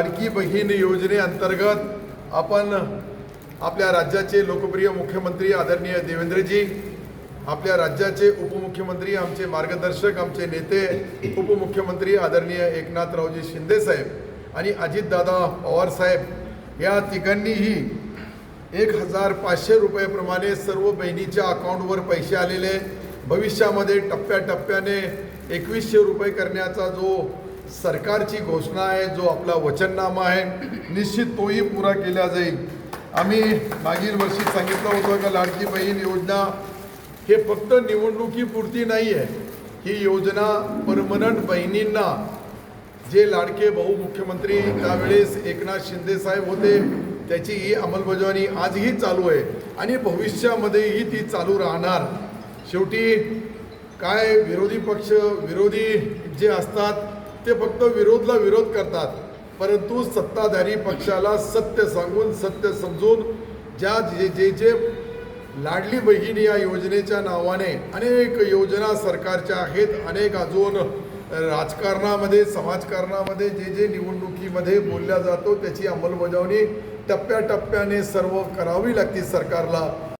लाडकी बहीण योजनेअंतर्गत आपण आपल्या राज्याचे लोकप्रिय मुख्यमंत्री आदरणीय देवेंद्रजी आपल्या राज्याचे उपमुख्यमंत्री आमचे मार्गदर्शक आमचे नेते उपमुख्यमंत्री आदरणीय एकनाथरावजी शिंदेसाहेब आणि अजितदादा पवारसाहेब या तिघांनीही एक हजार पाचशे रुपयेप्रमाणे सर्व बहिणीच्या अकाउंटवर पैसे आलेले. भविष्यामध्ये टप्प्याटप्प्याने एकवीसशे रुपये करण्याचा जो सरकारची घोषणा आहे जो आपला वचननामा आहे निश्चित तोही पुरा केला जाईल. आम्ही मागील वर्षी सांगितलं होतं का लाडकी बहीण योजना हे फक्त निवडणुकीपुरती नाही आहे. ही योजना परमनंट बहिणींना जे लाडके भाऊ मुख्यमंत्री त्यावेळेस एकनाथ शिंदे साहेब होते त्याची ही अंमलबजावणी आजही चालू आहे आणि भविष्यामध्येही ती चालू राहणार. शेवटी काय विरोधी पक्ष विरोधी जे असतात ते फक्त विरोधला विरोध करतात. परंतु सत्ताधारी पक्षाला सत्य सांगून सत्य समजून ज्या जे जे जे लाडली बहिणी या योजनेच्या नावाने अनेक योजना सरकारच्या आहेत अनेक अजून राजकारणामध्ये समाजकारणामध्ये जे जे निवडणुकीमध्ये बोलल्या जातो त्याची अंमलबजावणी टप्प्याटप्प्याने सर्व करावी लागते सरकारला.